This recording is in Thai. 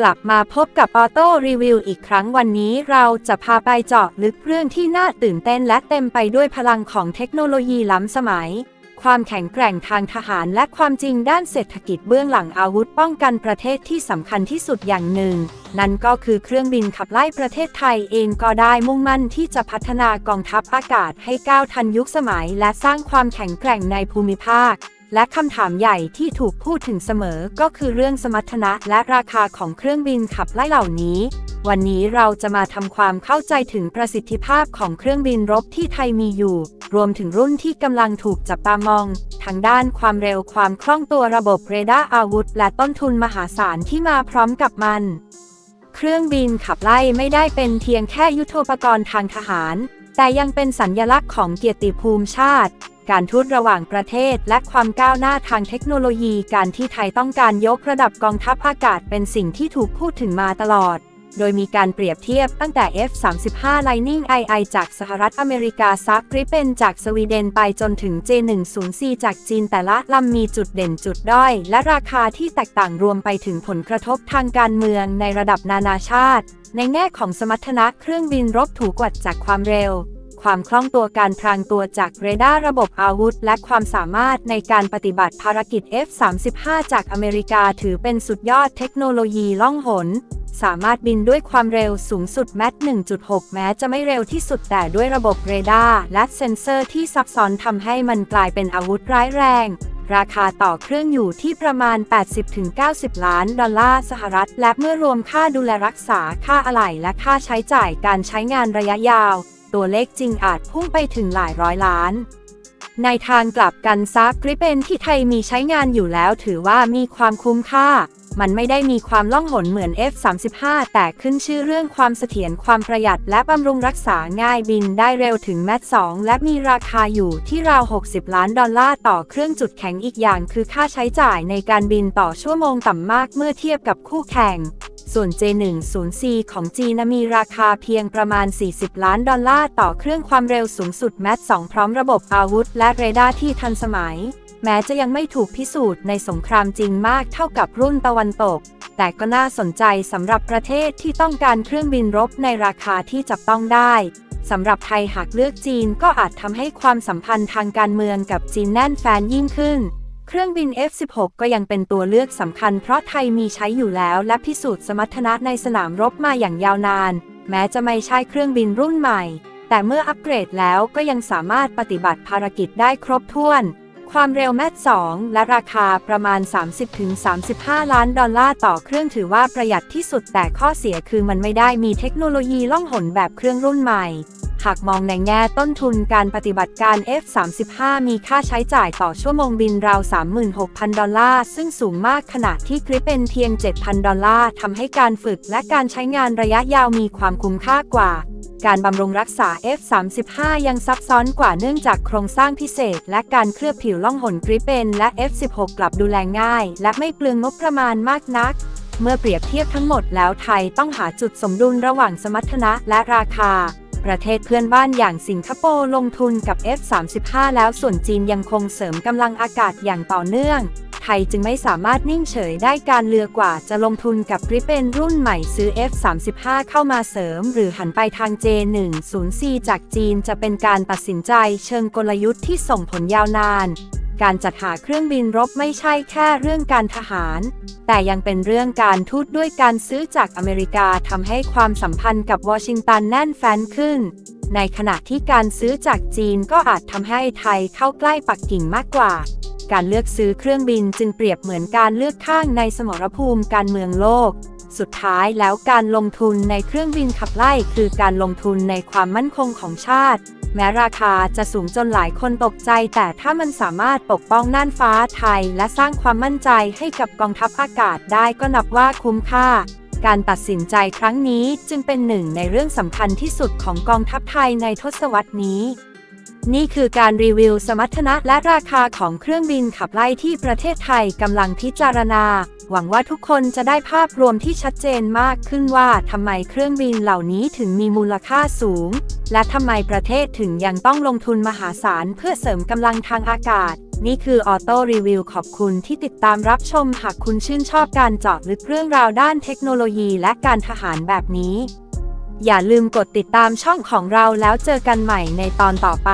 กลับมาพบกับออโต้รีวิวอีกครั้งวันนี้เราจะพาไปเจาะลึกเรื่องที่น่าตื่นเต้นและเต็มไปด้วยพลังของเทคโนโลยีล้ำสมัย ความแข็งแกร่งทางทหารและความจริงด้านเศรษฐกิจเบื้องหลังอาวุธป้องกันประเทศที่สำคัญที่สุดอย่างหนึ่ง นั่นก็คือเครื่องบินขับไล่ประเทศไทยเองก็ได้มุ่งมั่นที่จะพัฒนากองทัพอากาศให้ก้าวทันยุคสมัย และสร้างความแข็งแกร่งในภูมิภาค และคำถามใหญ่ที่ถูกพูดถึงเสมอก็คือเรื่องสมรรถนะและราคาของเครื่องบินขับไล่เหล่านี้ วันนี้เราจะมาทำความเข้าใจถึงประสิทธิภาพของเครื่องบินรบที่ไทยมีอยู่ รวมถึงรุ่นที่กำลังถูกจับตามอง ทั้งด้านความเร็วความคล่องตัวระบบเรดาร์อาวุธ และต้นทุนมหาศาลที่มาพร้อมกับมัน เครื่องบินขับไล่ไม่ได้เป็นเพียงแค่ยุทโธปกรณ์ทางทหาร แต่ยังเป็นสัญญลักษณ์ของเกียรติภูมิชาติ การทูตระหว่างประเทศ และความก้าวหน้าทางเทคโนโลยีการที่ไทยต้องการยกระดับกองทัพอากาศเป็นสิ่งที่ถูกพูดถึงมาตลอด โดยมีการเปรียบเทียบตั้งแต่ F-35 Lightning II จากสหรัฐอเมริกาซักกริปเปนจากสวีเดนไปจนถึง J104 จากจีนแต่ละลำมีจุดเด่นจุดด้อย และราคาที่แตกต่างรวมไปถึงผลกระทบทางการเมืองในระดับนานาชาติ ในแง่ของสมรรถนะเครื่องบินรบถูกวัดจากความเร็ว ความคล่องตัวการพรางตัวจากเรดาร์ระบบอาวุธ และความสามารถในการปฏิบัติภารกิจ F-35 จากอเมริกาถือเป็นสุดยอดเทคโนโลยีล่องหน สามารถบินด้วยความเร็วสูงสุดแมท1.6 แม้จะไม่เร็วที่สุดแต่ด้วยระบบเรดาร์และเซ็นเซอร์ที่ซับซ้อนทำให้มันกลายเป็นอาวุธร้ายแรง ราคาต่อเครื่องอยู่ที่ประมาณ 80-90 ล้านดอลลาร์สหรัฐ และเมื่อรวมค่าดูแลรักษาค่าอะไหล่และค่าใช้จ่ายการใช้งานระยะยาว ตัวเลขจริงอาจพุ่งไปถึงหลายร้อยล้าน ในทางกลับกันซักกริปเปนที่ไทยมีใช้งานอยู่แล้วถือว่ามีความคุ้มค่า มันไม่ได้มีความล่องหนเหมือน F35 แต่ขึ้นชื่อเรื่องความเสถียรความประหยัดและบำรุงรักษาง่ายบินได้เร็วถึงแมท2และมีราคาอยู่ที่ราว 60 ล้านดอลลาร์ต่อเครื่องจุดแข็งอีกอย่างคือค่าใช้จ่ายในการบินต่อชั่วโมงต่ำมากเมื่อเทียบกับคู่แข่ง ส่วน J104 ของจีนมีราคาเพียงประมาณ 40 ล้านดอลลาร์ต่อเครื่องความเร็วสูงสุดแมท2พร้อมระบบอาวุธและเรดาร์ที่ทันสมัย แม้จะยังไม่ถูกพิสูจน์ในสงครามจริงมากเท่ากับรุ่นตะวันตก แต่ก็น่าสนใจสำหรับประเทศที่ต้องการเครื่องบินรบในราคาที่จับต้องได้สำหรับไทยหากเลือกจีนก็อาจทำให้ความสัมพันธ์ทางการเมืองกับจีนแน่นแฟนยิ่งขึ้น เครื่องบิน F-16 ก็ยังเป็นตัวเลือกสำคัญเพราะไทยมีใช้อยู่แล้วและพิสูจน์สมรรถนะในสนามรบมาอย่างยาวนาน แม้จะไม่ใช่เครื่องบินรุ่นใหม่ แต่เมื่ออัปเกรดแล้วก็ยังสามารถปฏิบัติภารกิจได้ครบถ้วน ความเร็วแมท2และราคาประมาณ 30-35 ล้านดอลลาร์ต่อเครื่องถือว่าประหยัดที่สุดแต่ข้อเสียคือมันไม่ได้มีเทคโนโลยีล่องหนแบบเครื่องรุ่นใหม่ หากมองในแง่ต้นทุนการปฏิบัติการ F-35 มีค่าใช้จ่ายต่อชั่วโมงบินราว 36,000 ดอลลาร์ ซึ่งสูงมากขณะที่กริปเป็นเพียง 7,000 ดอลลาร์ทำให้การฝึกและการใช้งานระยะยาวมีความคุ้มค่ากว่า การบำรุงรักษา F-35 ยังซับซ้อนกว่าเนื่องจากโครงสร้างพิเศษ และการเคลือบผิวล่องหนกริปเป็นและ F-16 กลับดูแลง่าย และไม่เปลืองงบประมาณมากนักเมื่อเปรียบเทียบทั้งหมดแล้วไทยต้องหาจุดสมดุลระหว่างสมรรถนะและราคา ประเทศเพื่อนบ้านอย่างสิงคโปร์ลงทุนกับ F35 แล้วส่วนจีนยังคงเสริมกำลังอากาศอย่างต่อเนื่อง ไทยจึงไม่สามารถนิ่งเฉยได้การเรือกว่าจะลงทุนกับกริปเปนรุ่นใหม่ซื้อ F35 เข้ามาเสริม หรือหันไปทาง J104 จากจีนจะเป็นการตัดสินใจเชิงกลยุทธ์ที่ส่งผลยาวนาน การจัดหาเครื่องบินรบไม่ใช่แค่เรื่องการทหาร แต่ยังเป็นเรื่องการทูตด้วยการซื้อจากอเมริกาทำให้ความสัมพันธ์กับวอชิงตันแน่นแฟ้นขึ้น ในขณะที่การซื้อจากจีนก็อาจทำให้ไทยเข้าใกล้ปักกิ่งมากกว่า การเลือกซื้อเครื่องบินจึงเปรียบเหมือนการเลือกข้างในสมรภูมิการเมืองโลก สุดท้ายแล้วการลงทุนในเครื่องบินขับไล่คือการลงทุนในความมั่นคงของชาติ แม้ราคาจะสูงจนหลายคนตกใจ แต่ถ้ามันสามารถปกป้องน่านฟ้าไทย และสร้างความมั่นใจให้กับกองทัพอากาศได้ก็นับว่าคุ้มค่า การตัดสินใจครั้งนี้จึงเป็นหนึ่งในเรื่องสำคัญที่สุดของกองทัพไทยในทศวรรษนี้ นี่คือการรีวิวสมรรถนะและราคาของเครื่องบินขับไล่ที่ประเทศไทยกำลังพิจารณา หวังว่าทุกคนจะได้ภาพรวมที่ชัดเจนมากขึ้นว่าทำไมเครื่องบินเหล่านี้ถึงมีมูลค่าสูง และทำไมประเทศถึงยังต้องลงทุนมหาศาลเพื่อเสริมกำลังทางอากาศ นี่คือออโต้รีวิวขอบคุณที่ติดตามรับชมหากคุณชื่นชอบการเจาะลึกเรื่องราวด้านเทคโนโลยีและการทหารแบบนี้ อย่าลืมกดติดตามช่องของเราแล้วเจอกันใหม่ในตอนต่อไป